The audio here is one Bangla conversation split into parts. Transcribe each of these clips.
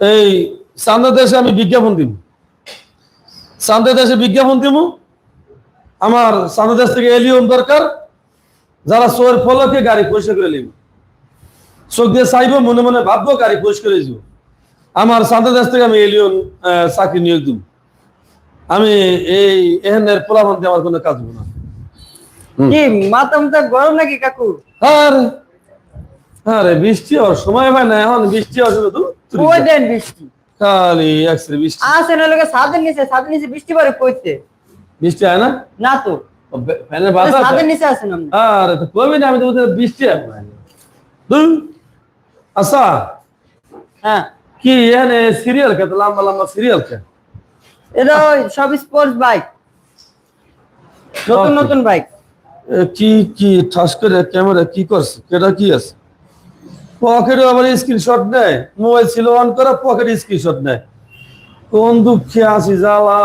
এই চান্দা দেশে আমি বিজ্ঞাপন দিব। চান্দা দেশে বিজ্ঞাপন দিব। আমার চান্দা দেশ থেকে এলিয়ন দরকার। যারা সোয়ের ফলকে গাড়ি পরিষ্কার করে নিব। চোখ দিয়ে চাইব মনে মনে ভাববো গাড়ি পরিষ্কার করে দিব আমার চান্দা দেশ থেকে আমি এলিয়ন চাকরি নিয়োগ দিব। আমি এই এহেনের পোলাপান দিয়ে আমার কোনো কাজ হব না। কি মাথা মুথা গরম নাকি কাকু? আরে আরে বৃষ্টি হওয়ার সময় হয় না এখন বৃষ্টি হওয়ার কই দেন বৃষ্টি। খালি একসাথে বৃষ্টি। আসে না লোকে ছাদের নিচে ছাদের নিচে বৃষ্টি পরে কইতে বৃষ্টি হয় না? না তো। ফ্যানের বাতাস ছাদের হয়? নিচে আছেন আপনি। আরে তো না আমি তো বৃষ্টি হয় না। ধুর। আচ্ছা হ্যাঁ। কি এখানে সিরিয়াল কে লম্বা লম্বা সিরিয়াল কে? এটা ওই সব স্পোর্টস বাইক নতুন নতুন বাইক কি কি ঠাস করে ক্যামেরা কি করছে? কেটা কি আছে? পকেটে আবার স্ক্রিনশট নেয়। মোবাইল ছিল অন করা পকেটে স্ক্রিনশট নেয়। কোন দুঃখে আছি জ্বালা।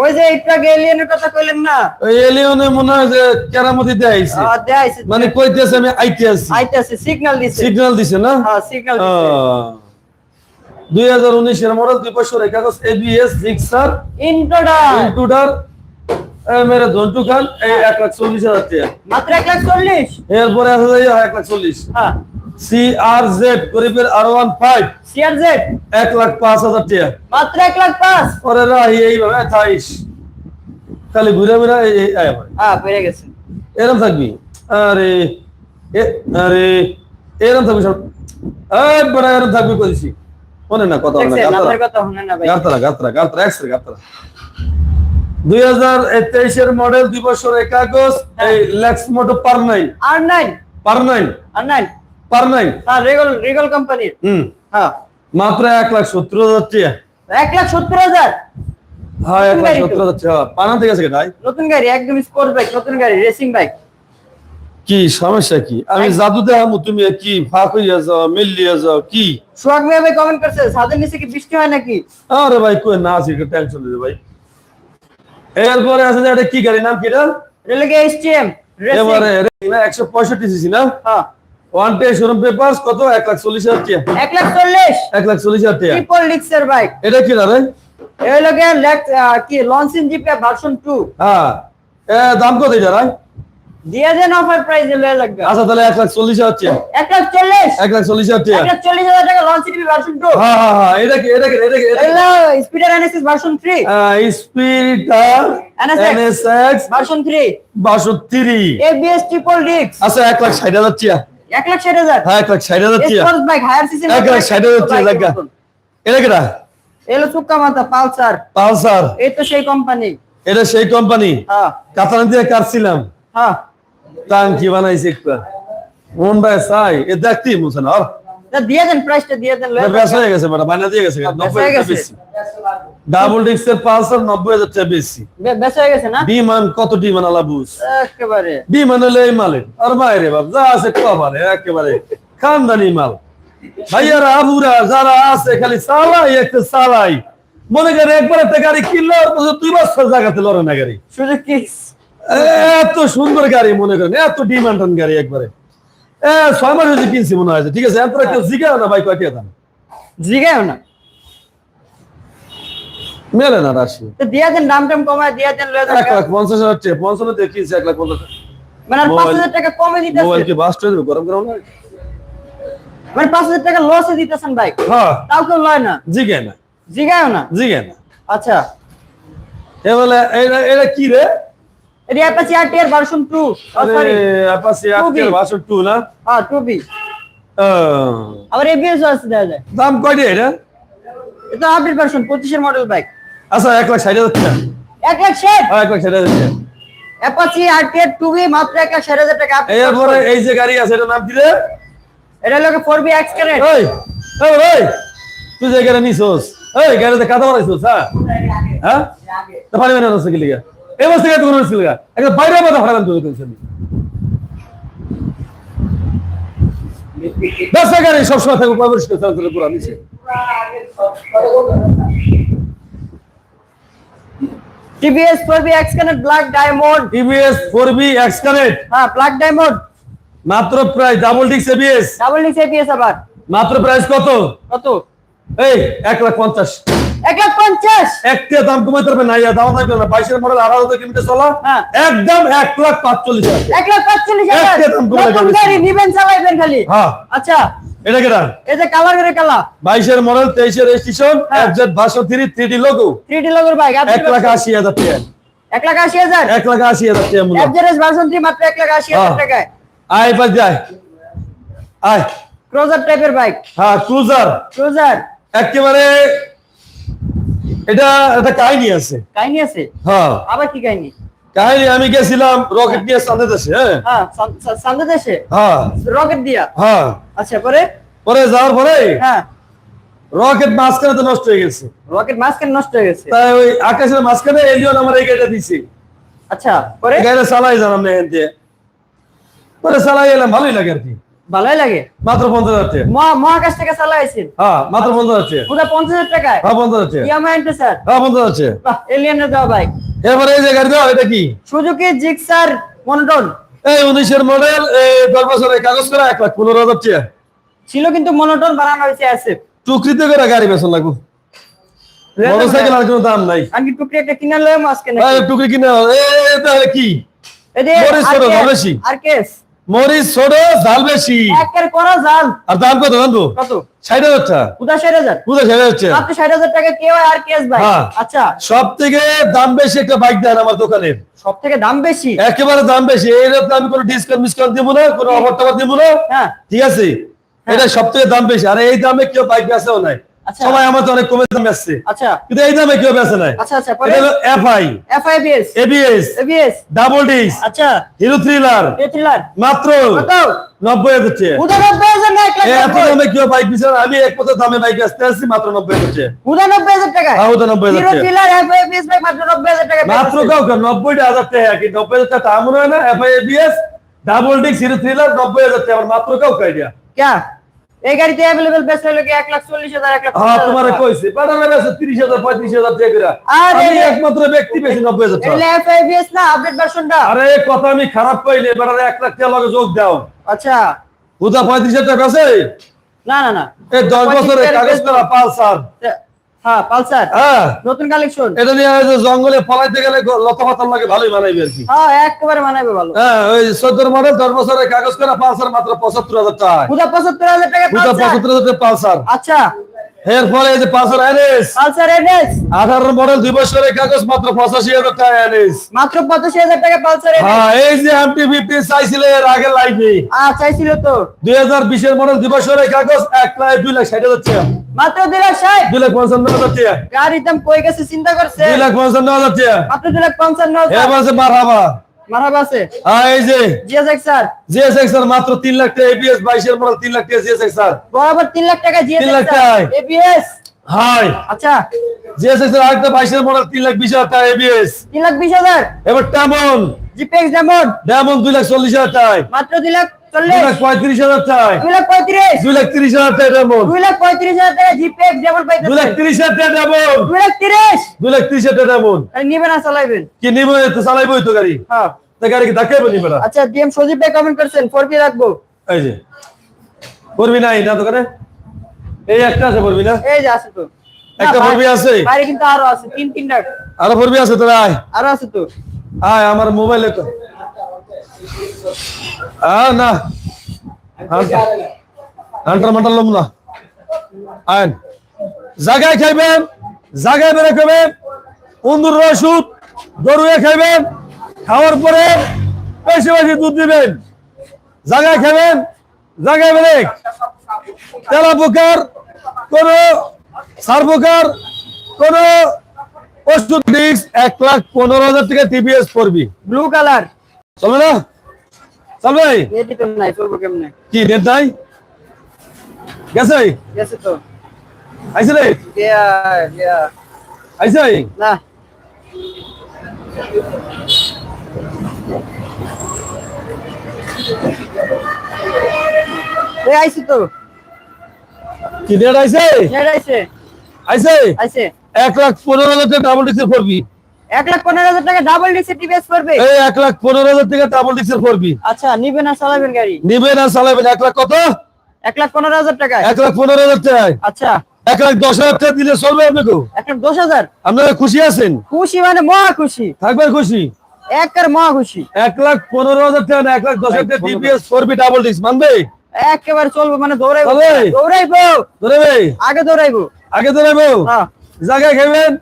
ওই যে একটা এলিয়েনের কথা কইলেন না? ওই এলিয়নে মনে হয় যে কেরামতি দেয়াইছে। আহ, দেখাইছে মানে কইতেছে আমি আইতে আছি আইতাছে সিগন্যাল দিছে। সিগন্যাল দিছে না? হ্যাঁ সিগন্যাল দিছে। দুই হাজার মডেল দুই বছর কাগজ এবিএস জিক্সার ইন্ট্রোডা ইনটুডার মেরে জন্টু খান এই এক লাখ চল্লিশ হাজার টাকা। মাত্র এক লাখ চল্লিশ? এরপরে আছে যে এক লাখ চল্লিশ। হ্যাঁ। সি আর জেড গরিবের আর ওয়ান ফাইভ এক লাখ পাঁচ হাজার টাকা। মাত্র এক লাখ পাঁচ। পরে রাহি এইভাবে থাইশ খালি ঘুরে ঘুরে হ্যাঁ পেরে গেছে। এরম থাকবি? আরে এ আরে এরম থাকবি সব। এই বড় এরম থাকবি কইছি মনে না কথা না কথা শুনে না ভাই। গাতরা গাতরা গাতরা এক্সরে গাতরা দুই হাজার তেইশের মডেল দুই বছরের কাগজ এই লেক্স মোটো পার নাইন আর নাইন পার নাইন আর নাইন পার নাইন হ্যাঁ রেগল রেগল কোম্পানির হুম। হ্যাঁ। মাত্র এক লাখ সত্তর হাজার টাকা এক লাখ সত্তর হাজার? হ্যাঁ এক লাখ। সত্তর হাজার টাকা পানা থেকে আছে ভাই? নতুন গাড়ি একদম স্পোর্টস বাইক নতুন গাড়ি রেসিং বাইক কি সমস্যা কি? আমি এক- জাদু দেখামু তুমি কি ফাঁক হইয়া যাও মিলিয়ে যাও কি? সোহাগ মিয়া ভাই কমেন্ট করছে ছাদের নিচে কি বৃষ্টি হয় নাকি? আরে ভাই কই না আছে টেনশন দিতে ভাই। এরপরে আছে যে এটা কি গাড়ি নাম কি এটা? রেলগে এসটিএম এবারে একশো পঁয়ষট্টি সিসি না? হ্যাঁ। ওয়ান শোরুম পেপারস কত? এক লাখ চল্লিশ হাজার টাকা। এক লাখ চল্লিশ? এক লাখ চল্লিশ হাজার টাকা। ট্রিপল ডিক্সের বাইক এটা কি দাঁড়ায় এই লগে লেক- কি লঞ্চিং জিপে ভার্সন টু হ্যাঁ। এ দাম কত এটা রায় দিয়ে দেন অফার প্রাইস লয়ে লাগবে। আচ্ছা তাহলে এক লাখ চল্লিশ হাজার টাকা। এক লাখ চল্লিশ? এক লাখ চল্লিশ হাজার এক টাকা লাখ চল্লিশ হাজার টাকা লঞ্চিং জিপি ভার্সন টু হ্যাঁ হ্যাঁ হ্যাঁ এটা কি এটা কি এটা কি এটা speeder NSS version three ah, স্পিরিটার NSX এনএসএক্স ভার্সন থ্রি বাষট্টি এবিএস ট্রিপল ডিক্স আচ্ছা এক লাখ ষাট হাজার টাকা। এক লাখ ষাট হাজার। হ্যাঁ এক লাখ ষাট হাজার টাকা হায়ার সিসি এক লাখ ষাট হাজার এটা কেটা? এলো চুক্কা মাথা পালসার। পালসার। এই তো সেই কোম্পানি এটা সেই কোম্পানি হ্যাঁ। কাতান দিয়ে কাটছিলাম। হ্যাঁ। টাঙ্কি বানাইছে একটা। মন ভাই চাই। এ না দিয়ে দেন প্রাইসটা দিয়ে দেন হয়ে গেছে ম্যাডাম বানা দিয়ে গেছে বেচা নব্বই হয়ে হাজার গেছে। বেশি। ডাবল ডিস্কের পালসার নব্বই হাজার টাকা বেশি। হয়ে গেছে না? বিমান কত বিমান আলা বুঝ। একেবারে। বিমান হলে এই মালের। আর বাইরে বাপ যা আছে কবারে একেবারে খানদানি মাল। ভাইয়ারা আবুরা যারা আছে খালি চালাই একটা চালাই। মনে করে একবার একটা গাড়ি কিনলো দুই বছর জায়গাতে লড়ে না গাড়ি। সুযোগ কি এত সুন্দর গাড়ি মনে করেন এত ডিমান্ড গাড়ি একবারে। এ ছয় মাস হয়েছে কিনছি মনে হয় ঠিক আছে? এরপরে কেউ জিগাও না ভাই কয়টা দাম? জিগাও না। মেলে না রাশি। তো দিয়ে দেন দাম টাম কমায় দিয়ে দেন এক লাখ পঞ্চাশ হাজার টাকা পঞ্চান্ন দিয়ে কিনছি এক লাখ পঞ্চাশ মানে পাঁচ হাজার টাকা কমে মোবাইল দিতেছে কি বাস্ট হয়ে যাবে? গরম গরম না মানে পাঁচ হাজার টাকা লসে দিতেছেন বাইক হ্যাঁ। তাও কেউ লয় না। জিগে না। জিগাও না। জিগে না। আচ্ছা। এ বলে এটা এটা কি রে? এটি অ্যাপাচি আর টি এর ভার্সন টু আরে সরি আপাসি Two B. আজকের ভাষণ টু না? হ্যাঁ টু বি আহ, আবার এবিএস আছে যায়। দাম কয়টা এটা? এটা আপডেট ভার্সন পঁচিশের মডেল বাইক আচ্ছা এক লাখ ষাট হাজার টাকা। এক লাখ ষাট? হ্যাঁ, এক লাখ ষাট হাজার টাকা। অ্যাপাচি এর মাত্র এক লাখ ষাট হাজার টাকা এরপরে। এই যে গাড়ি আছে এটার নাম রে? এটা লোকে ফোর বি এক্স ক্যারেট ওই ওই তুই যে গাড়ি নিছোস ওই গাড়িতে কাদা মারাইছোস হ্যাঁ? হ্যাঁ? তো পানি মানে নষ্ট কি লিগা? বস্তে গাড়ি কোনো ছিল একটা বাইরে মাথা ফাড়ালাম তুই তুই দশ গাড়ি সবসময় থাকব পরিষ্কার চলাচল পুরা নিচে। TVS four V X carat black diamond. TVS four V X connect হ্যাঁ ব্ল্যাক ডায়মন্ড। মাত্র প্রায় ডাবল ডিক্স এবিএস ডাবল ডিক্স এপিএস আবার। মাত্র প্রাইস কত? কত? এই এক লাখ পঞ্চাশ। এক লাখ পঞ্চাশ। একটা দাম কমাইতে পারবে না ইয়া দাম থাকবে না। বাইশের মডেল আড়াই হাজার কিলোমিটার চলা হ্যাঁ। একদম এক লাখ পাঁচচল্লিশ এক লাখ পাঁচচল্লিশ। গাড়ি নিবেন চালাইবেন খালি। হ্যাঁ। আচ্ছা। এটা কেটা এই যে কালার করে কালা বাইশের মডেল তেইশের রেজিস্ট্রেশন হ্যাঁ। Three three D logo. Three D লগের বাইক এক লাখ আশি হাজার টাকা। এক লাখ আশি হাজার। এক লাখ আশি হাজার টাকা মূল্য। এফজেডএস ভার্সন থ্রি মাত্র এক লাখ আশি হাজার। টাকায়। আয় পাঁচ যায় আয়। ক্রোজার টাইপের বাইক। হ্যাঁ ক্রুজার। ক্রোজার। একেবারে এটা একটা কাহিনী আছে। কাহিনী আছে? হ্যাঁ। আবার কি কাহিনী? কাহিনী আমি গেছিলাম রকেট নিয়ে সান্দে দেশে হ্যাঁ। হ্যাঁ সান- সান্দে দেশে? হ্যাঁ। রকেট দিয়া? হ্যাঁ। আচ্ছা পরে? পরে যাওয়ার পরে হ্যাঁ। রকেট মাঝখানে তো নষ্ট হয়ে গেছে। রকেট মাঝখানে নষ্ট হয়ে গেছে? তাই ওই আকাশের মাঝখানে এলিয়ন আমার এই গাড়িটা দিছি। আচ্ছা পরে? গাড়িটা চালাই জানাম না এখান থেকে পরে চালাই এলাম ভালোই লাগে আর কি। ভালোই লাগে। মাত্র পঞ্চাশ হাজার মহাকাশ থেকে চালাইছেন হ্যাঁ মাত্র পঞ্চাশ হাজার টাকা। পুরো পঞ্চাশ হাজার টাকায়? হ্যাঁ পঞ্চাশ হাজার টাকা। ইয়ামা স্যার হ্যাঁ পঞ্চাশ হাজার এলিয়ানের দেওয়া বাইক এবারে এই যে গাড়ি দাও এটা কি? সুজুকি জিক্সার মনোটন এই উনিশের মডেল এই দশ বছরের কাগজ করা এক লাখ পনেরো হাজার টাকা। ছিল কিন্তু মনোটন বানানো হয়েছে অ্যাসেপ টুকরিতে করে গাড়ি বেসন লাগবো। মোটরসাইকেল আর কোনো দাম নাই। আনকি টুকরি একটা কিনে লয়ে মাসকে এই টুকরি কিনে এ এটা কি আর কেস মরিচ ছোট ঝাল বেশি। একের করা জাল আর দাম কত জানব কত? ষাট হাজার টাকা উদা ষাট হাজার। ষাট হাজার টাকা ষাট হাজার টাকা কেউ আর কেস ভাই হ্যাঁ। আচ্ছা। সব থেকে দাম বেশি একটা বাইক দেন আমার দোকানের সব থেকে দাম বেশি? একেবারে দাম বেশি। আমি কোনো ডিসকাউন্ট মিসকাউন্ট দিব না কোনো অফার টফার দিব না। হ্যাঁ। ঠিক আছে? এটা সব থেকে দাম বেশি। আর এই দামে কেউ বাইক বেচেও নাই। সবাই আমার তো অনেক কমে দাম বেচছে আচ্ছা। কিন্তু এই দামে কেউ বেচে নাই আচ্ছা আচ্ছা এটা হলো FI FIBS ABS ABS double disc আচ্ছা। হিরো থ্রিলার এথিলার মাত্র কত হাজার উদা হাজার না এত দামে কেউ বাইক আমি এক দামে বাইক আসতে আসছি মাত্র নব্বই হাজার টাকা উদা হাজার টাকা হ্যাঁ, উদা 90,000 হিরো। থ্রিলার এফআইবিএস ভাই মাত্র নব্বই হাজার টাকা মাত্র কাউকে? নব্বইটা হাজার টাকা। কি হাজার টাকা? তা মনে হয় না। FI ABS double disc Hero Thriller নব্বই হাজার টাকা। আমার মাত্র কাউকে আইডিয়া क्या এই গাড়িতে অ্যাভেলেবল বেস হলো কি 1 লাখ চল্লিশ হাজার 1 লাখ হ্যাঁ তোমারে কইছি পাঠানো আছে তিরিশ হাজার পঁয়ত্রিশ হাজার টাকা করে আমি। একমাত্র ব্যক্তি বেশি 90 হাজার টাকা। এগুলো এফআইবিএস না আপডেট ভার্সনটা আরে কথা আমি খারাপ কইলে আর এক লাখ টাকা লগে যোগ দাও। আচ্ছা। হুদা পঁয়ত্রিশ হাজার টাকা আছে? না না না। এই দশ বছরের কাগজ করা পালসার হ্যাঁ পালসার। হ্যাঁ। নতুন কালেকশন এটা নিয়ে জঙ্গলে ফলাইতে গেলে লতা লাগে ভালোই বানাইবে আর কি। হ্যাঁ একেবারে মানাবে ভালো। হ্যাঁ ওই মডেল দশ বছরের কাগজ করা পালসার মাত্র পঁচাত্তর হাজার টাকা। পুরো পঁচাত্তর হাজার টাকা হুদা পালসার। টাকা পালসার। আচ্ছা। এর এই যে পালসার এনএস পালসার এনএস আঠারো মডেল দুই বছরের কাগজ মাত্র পঁচাশি হাজার টাকা এনএস মাত্র পঁচাশি হাজার টাকা পালসার এনএস হ্যাঁ এই যে এমটি ফিফটি চাইছিলে এর আগের লাইফে আ চাইছিল তো। দুই হাজার বিশের মডেল দুই বছরের কাগজ এক লাখ দুই লাখ ষাট হাজার টাকা। মাত্র দুই লাখ ষাট। দুই লাখ পঞ্চান্ন হাজার টাকা। গাড়ির দাম কই গেছে চিন্তা করছে? দুই লাখ পঞ্চান্ন হাজার টাকা। মাত্র লাখ পঞ্চান্ন হাজার। এবার আছে মারহাবা মারাবা আছে? হ্যাঁ এই যে। GSX sir. জিএসএক্স এর মাত্র তিন লাখ টাকা মডেল লাখ টাকা জিএসএক্স আর বরাবর তিন লাখ টাকা। হাই আচ্ছা। জিএসএক্স এর আরেকটা বাইশের মডেল তিন লাখ বিশ হাজার টাকা লাখ হাজার। এবার টামন জিপেক্স ডায়মন্ড। দুই লাখ চল্লিশ হাজার টাকা মাত্র দুই লাখ পঁয়ত্রিশ হাজার টাকা। দুই লাখ পঁয়ত্রিশ। দুই লাখ তিরিশ হাজার দুই লাখ পঁয়ত্রিশ হাজার টাকা জিপেক্স ডেমন দুই লাখ পাইতেছে তিরিশ হাজার টাকা ডায়মন্ড দুই লাখ তিরিশ। দুই লাখ তিরিশ হাজার টাকা নিবে না চালাইবেন। কি নিব তো চালাইবই তো গাড়ি। হ্যাঁ। তা গাড়ি কি দেখাইবো নিবে না? আচ্ছা ডিএম সজীব ভাই কমেন্ট করছেন ফোর রাখব। এই যে। করবি নাই না দোকানে এই একটা আছে না? এই যে আছে তো। একটা ফোরবি আছে? বাইরে কিন্তু আরও আছে তিন তিনটা। আরও করবি আছে আয়। আরও আছে তো। আয় আমার মোবাইলে তো না হান্টার মান্টার লম না। আইন। জায়গায় খাইবেন জায়গায় বেড়ে খাবেন উন্দুর রসুদ গরুয়ে খাইবেন, খাওয়ার পরে বেশি বেশি দুধ দিবেন। জায়গায় খাবেন জায়গায় বেড়ে তেলা পোকার কোন সার পোকার কোন ওষুধ এক লাখ পনেরো হাজার টাকা টিপিএস পড়বি ব্লু কালার চলবে না চলবে তো নাই চলবো কেমনে? কি নেট নাই? গেছে গেছে তো। আইছে রে? দেয়া দেয়া আইছে না। এ আইছে তো। কি নেট আইছে? নেট আইছে। আইছে? আইছে। এক লাখ পনেরো হাজার টাকা ডাবল ডিক্সের পড়বি এক লাখ পনেরো হাজার টাকা ডাবল ডিসি টিভিএস করবে এই এক লাখ পনেরো হাজার টাকা ডাবল ডিক্সের পড়বি আচ্ছা নিবেন আর চালাবেন গাড়ি নিবেন আর চালাবেন এক লাখ কত এক লাখ পনেরো হাজার টাকায় এক লাখ পনেরো হাজার টাকায় আচ্ছা এক লাখ দশ হাজার টাকা দিলে চলবে আপনাকে এক লাখ দশ হাজার আপনারা খুশি আছেন খুশি মানে মহা খুশি থাকবেন খুশি একের মহা খুশি এক লাখ পনেরো হাজার টাকা এক লাখ দশ হাজার টাকা ডাবল ডিস্ক মানবে একেবারে চলবো মানে দৌড়াইবো। দৌড়াইবো ধরে আগে দৌড়াইবো আগে হ্যাঁ জায়গায় খেবেন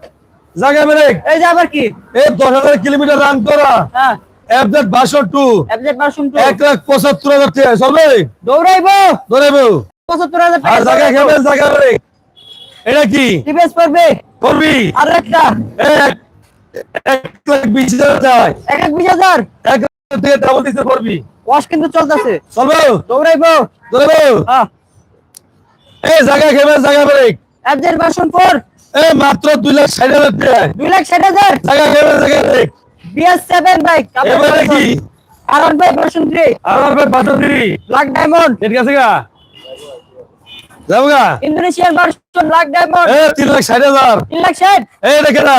জায়গায় ব্রেক এই যে আবার কি? এই দশ হাজার কিলোমিটার রান করা। হ্যাঁ। এফজেড বাসন টু অ্যাবজেক্ট ভার্সন এক লাখ পঁচাত্তর হাজার টাকা চলবে দৌড়াইবো। আর টাকা জায়গায় জায়গা ব্রেক এটা কি? পড়বে করবি। আর একটা। এক এক লাখ বিশ হাজার টাকা এক এক বিশ হাজার। এক লাখ টাকা ডাবল ডিস্ক করবি। ওয়াশ কিন্তু চলতেছে। চলবে দৌড়াইবো। হ্যাঁ। এই জায়গায় খেবেন জায়গা ব্রেক ফোর এই মাত্র দুই লাখ ষাট হাজার দুই লাখ ষাট হাজার? বিএস সেভেন বাইক এবারে কি? R one by version three আর আপনার বাসন দিদি ব্ল্যাক ডায়মন্ড ঠিক আছে গা। যাব গা। ইন্দোনেশিয়ান ভার্সন ব্ল্যাক ডায়মন্ড এ তিন লাখ ষাট হাজার। তিন লাখ ষাট? এই দেখে না।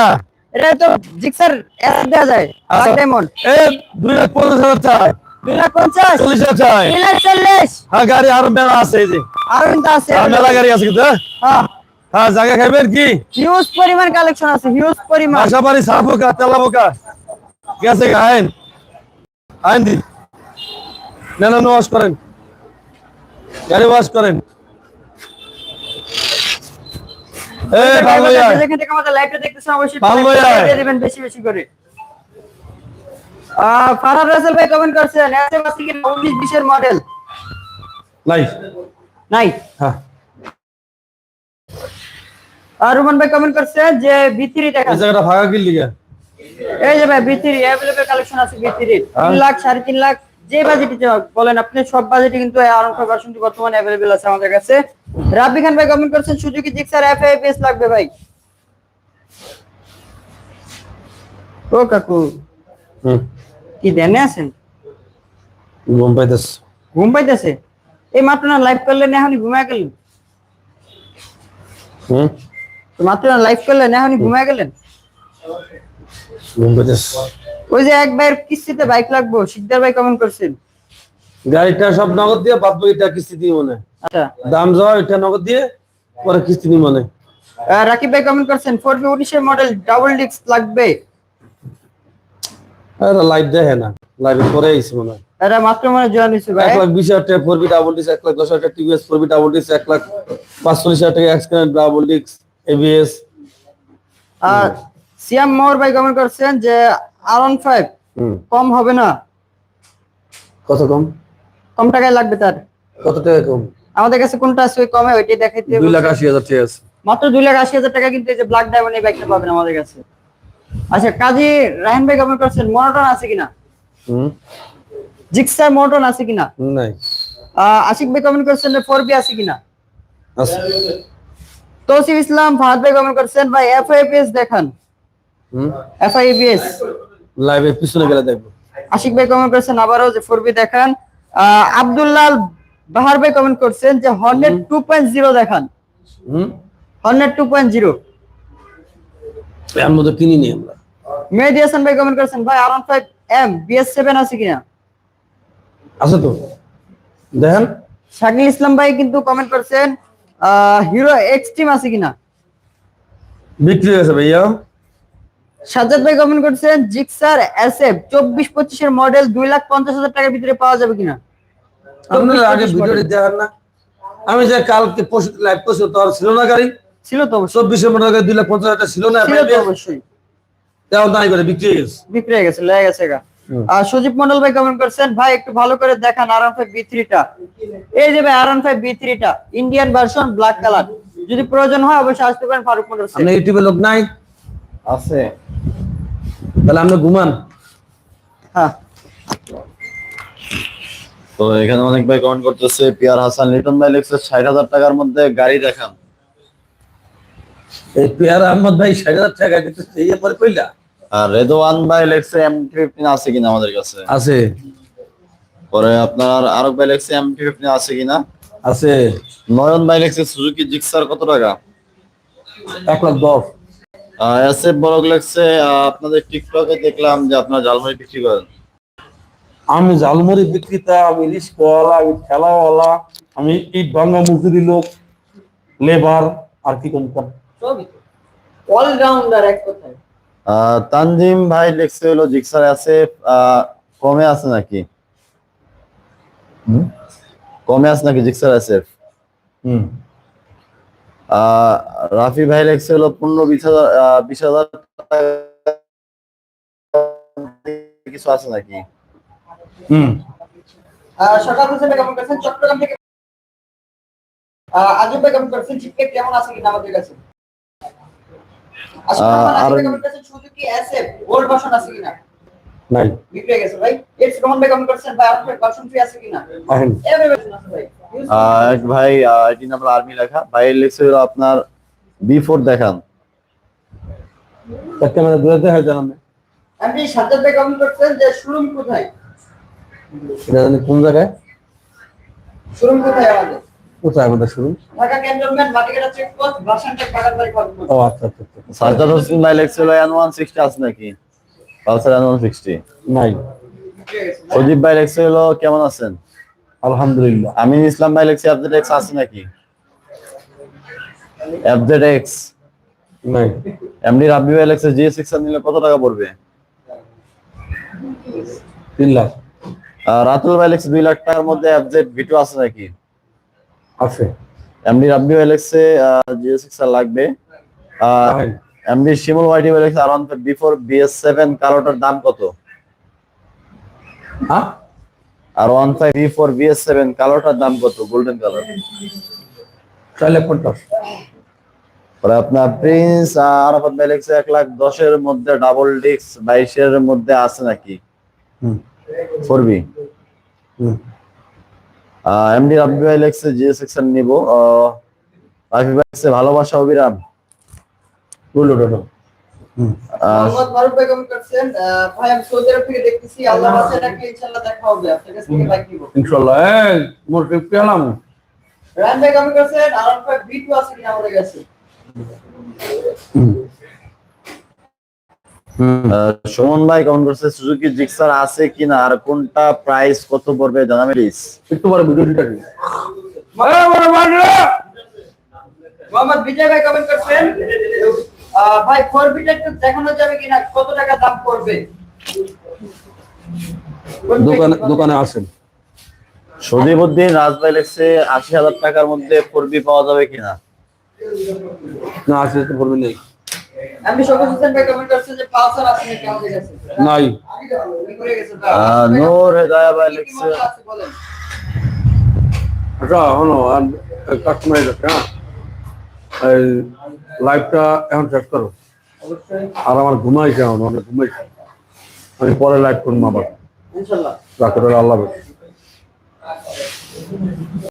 এটা তো জিক্সার এস দেওয়া যায়। ব্ল্যাক ডায়মন্ড এ দুই লাখ পঞ্চাশ হাজার চাই। দুই লাখ পঞ্চাশ? চল্লিশ হাজার চাই। তিন লাখ চল্লিশ। হ্যাঁ গাড়ি আরও মেলা আছে এই যে। আরও আছে। মেলা গাড়ি আছে কিন্তু হ্যাঁ? হ্যাঁ জায়গা খাইবেন কি? হিউজ পরিমাণ কালেকশন আছে হিউজ পরিমাণ। আশা পারি সারবো কা তেলাবো কা গেছে আইন। আইন দি। না না ওয়াশ করেন। গাড়ি ওয়াশ করেন। এ ভালো যেখান থেকে আমাদের লাইভটা দেখতেছেন অবশ্যই ভালো like দিবেন বেশি বেশি করে। আহ, ফারহাদ রাসেল ভাই কমেন্ট করছেন এসএম আছে কি 19 20 এর মডেল নাই। নাই? হ্যাঁ। আর রুমান ভাই কমেন্ট করছেন যে বিথ্রি দেখা এই জায়গাটা ফাঁকা কি? লিগা এই যে ভাই বিথ্রি অ্যাভেলেবল কালেকশন আছে বিথ্রি হ্যাঁ। 3 লাখ 3.5 লাখ যে বাজেটে বলেন আপনি সব বাজেটে কিন্তু আরন ভার্সনটি বর্তমানে অ্যাভেলেবল আছে আমাদের কাছে। রাব্বি খান ভাই কমেন্ট করছেন সুজুকি জিক্সার এফআইপিএস লাগবে ভাই। ও কাকু হুম। কি দেনে আছেন? ঘুম পাইতেছ। ঘুম পাইতেছে? এই মাত্র না লাইভ করলেন এখনই ঘুমায় গেলেন। হুম। মাত্র লাইভ করলেন এখনই ঘুমায় গেলেন? ওই যে এক ভাইয়ের কিস্তিতে বাইক লাগবো শিকদার ভাই কমেন্ট করছেন। গাড়িটা সব নগদ দিয়ে বাদ কিস্তি দিয়ে মনে। আচ্ছা। দাম যাওয়া এটা নগদ দিয়ে পরে কিস্তি দিয়ে মনে। রাকিব ভাই কমেন্ট করছেন ফোর বি উনিশের মডেল ডাবল ডিস্ক লাগবে। আরে লাইভ দেখে না। লাইভে পরে আইসি মনে হয়। এটা মাত্র মনে জয়েন হয়েছে ভাই। এক লাখ বিশ হাজার টাকা ফোর বি ডাবল ডিস্ক এক লাখ দশ হাজার টাকা TVS four V double disc এক লাখ পাঁচচল্লিশ হাজার টাকা এক্সকারেন্ট ডাবল ডিস্ক এবিএস আর সিয়াম মোহর ভাই কমেন্ট করছেন যে আর ওয়ান ফাইভ কম হবে না। কত কম? কম টাকায় লাগবে তার। কত টাকা কম? আমাদের কাছে কোনটা আছে ওই কমে ওইটাই দেখাইতে দুই লাখ আশি হাজার টাকা আছে। মাত্র দুই লাখ আশি হাজার টাকা কিন্তু এই যে ব্ল্যাক ডায়মন্ড এই বাইকটা পাবেন আমাদের কাছে। আচ্ছা কাজী রায়হান ভাই কমেন্ট করছেন মনোটন আছে কিনা? হুম। জিক্সার মনোটন আছে কিনা? নাই। আশিক ভাই কমেন্ট করছেন ফোর বি আছে কিনা? আছে। তৌসিফ ইসলাম ফাহাদ ভাই কমেন্ট করছেন ভাই এফআইপিএস দেখান। হুম? এফআইপিএস লাইভে পিছনে গেলে দেখব। আশিক ভাই কমেন্ট করছেন আবারও যে ফোর বি দেখান। আহ, আব্দুল্লাল বাহার ভাই কমেন্ট করছেন যে হর্নেট টু পয়েন্ট জিরো দেখান। হুম? হর্নেট টু পয়েন্ট জিরো এর মধ্যে কিনিনি আমরা। মেহেদি হাসান ভাই কমেন্ট করছেন ভাই R five M BS seven আছে কিনা? আছে তো? দেখেন। শাকিল ইসলাম ভাই কিন্তু কমেন্ট করছেন হিরো এক্সট্রিম আছে কিনা? বিক্রি হয়েছে ভাইয়া। সাজ্জাদ ভাই কমেন্ট করছেন জিক্সার এসএফ চব্বিশ পঁচিশের মডেল দুই লাখ পঞ্চাশ হাজার টাকার ভিতরে পাওয়া যাবে কিনা? আপনারা আগে 24 ভিডিওটি model। দেখেন না। আমি যে কালকে পরশু লাইভ করছি তো আর ছিল না গাড়ি? ছিল তো চব্বিশের মধ্যে গাড়ি দুই লাখ পঞ্চাশ হাজার টাকা ছিল না ছিল তো অবশ্যই। তেমন দাঁড়িয়ে করে বিক্রি হয়ে গেছে। বিক্রি হয়ে গেছে লেগে গেছে গা। সুদীপ মন্ডল ভাই কমেন্ট করছেন ভাই একটু ভালো করে দেখান আর ফাইভ বি থ্রিটা এই যে ভাই আর ফাইভ বি থ্রিটা ইন্ডিয়ান ভার্সন ব্ল্যাক কালার যদি প্রয়োজন হয় অবশ্যই আসতে পারেন ফারুক মোটরস আপনি ইউটিউবে লোক নাই? আছে। তাহলে আপনি ঘুমান। হ্যাঁ। তো এখানে অনেক ভাই কমেন্ট করতেছে পিয়ার হাসান লিটন ভাই লিখছে ষাট হাজার টাকার মধ্যে গাড়ি দেখান। এই পেয়ার আহমদ ভাই ষাট হাজার টাকা দিতে এই পরে কইলা? আর রেদওয়ান ভাই লিখছে এম ফিফটিন আছে কিনা আমাদের কাছে? আছে। পরে আপনার আরব ভাই লিখছে এম ফিফটিন আছে কিনা? আছে। নয়ন ভাই লিখছে সুজুকি জিক্সার কত টাকা? এক লাখ দশ। এস বড় লিখছে আপনাদের টিকটকে দেখলাম যে আপনারা জালমুড়ি বিক্রি করেন। আমি ঝালমুড়ি বিক্রেতা আমি রিস্কওয়ালা আমি ঠেলাওয়ালা আমি ইট ভাঙা মজুরি লোক লেবার আর কি কম কম। সবই। অলরাউন্ডার এক কথায়। তানজিম ভাই লিখছে হলো, জিক্সার আছে কমে আছে নাকি? কমে আছে নাকি জিক্সার আছে? হুম। রাফি ভাই লিখছে হলো, পনেরো, বিশ হাজার বিশ হাজার কিছু আছে নাকি? হুম। করছেন চিপকেট কেমন আছে কিনা আমাদের কাছে? নাই। এভরি ভার্সন ভাই। এক ভাই আইটি নাম্বার আর্মি লেখা ভাই লিখছে আপনার বি ফোর দেখান। তার ক্যামেরা দূরে দেখা যায় না আপনি সাজ্জাদ ভাই কেমন করছেন যে শোরুম কোথায়? কোন জায়গায়? শোরুম কোথায় আমাদের? কোথায় আমাদের শুরু? ঢাকা ক্যান্টনমেন্ট মাটিকাটা চেকপোস্ট ভার্সনটা বাগান বাড়ি ও আচ্ছা আচ্ছা আচ্ছা। সাজ্জাদ হোসেন ভাই লিখছে হলো এন ওয়ান সিক্সটি আছে নাকি? পালসার এন ওয়ান সিক্সটি নাই। সজীব ভাই কেমন আছেন? আলহামদুলিল্লাহ। আমিন ইসলাম ভাই লিখছে এফজেড এক্স আছে নাকি? এক্স নাই। এমডি রাব্বি ভাই লিখছে জি সিক্স নিলে কত টাকা পড়বে? তিন লাখ। রাতুল ভাই লিখছে দুই লাখ টাকার মধ্যে ভিটু আছে নাকি? আছে। এমডি রাব্বি ভাই লিখছে জি সিক্স লাগবে। আহেন। এমডি শিমুল ওয়াইটি ভাই লিখছে আরাউন্ড বিফোর বিএস সেভেন কালোটার দাম কত? হ্যাঁ? R one five V four BS seven কালোটার দাম কত? গোল্ডেন কালার লাখ পঞ্চাশ। আপনার প্রিন্স আরাফাত লিখছে এক লাখ দশের মধ্যে ডাবল ডিস্ক বাইশের মধ্যে আছে নাকি? হুম। ফোর বি হুম। এমডি রাব্বি ভাই লিখছে জিএস সেকশন নিব। ভাই লিখছে ভালোবাসা অবিরাম। দাদা আহ, মোহাম্মদ মারুফ ভাই কেমন করছেন? আহ, ভাই আমি সৌদি আরব থেকে দেখতেছি আল্লাহ আছে নাকি ইনশাআল্লাহ দেখা হবে। আপনার কাছ থেকে বাইক নিব। ইনশাল্লাহ এই মোর ট্রিপ পেলাম রান ভাই কেমন করছেন? আরাম ভাই ভিটু আছে কিনা আমাদের কাছে? সুমন ভাই কেমন করছে সুজুকি জিক্সার আছে কিনা আর কোনটা প্রাইস কত পড়বে জানাবে প্লিজ একটু ভিডিও দিতে মোহাম্মদ বিজয় ভাই কেমন করছেন ভাই ফোর দেখানো যাবে কিনা? কত টাকা দাম পড়বে? দোকানে দোকানে আসেন। সদীপউদ্দিন রাজ ভাই লিখছে আশি হাজার টাকার মধ্যে ফোরবি পাওয়া যাবে কিনা? না আসলে তো করবে নেই। আমি শোকত হোসেন ভাই কেমন করছেন যে পালসার আছে নাকি আমাদের নাই। বিক্রি গেছে আহ, নূর হেদায়া ভাই লিখছে। আচ্ছা হলো কাস্টমার যাচ্ছে হ্যাঁ? এই লাইভটা এখন চেক করো। আর আমার ঘুমাইছে এখন অনেক ঘুমাইছে। আমি পরে লাইভ করব আবার। আল্লাহ।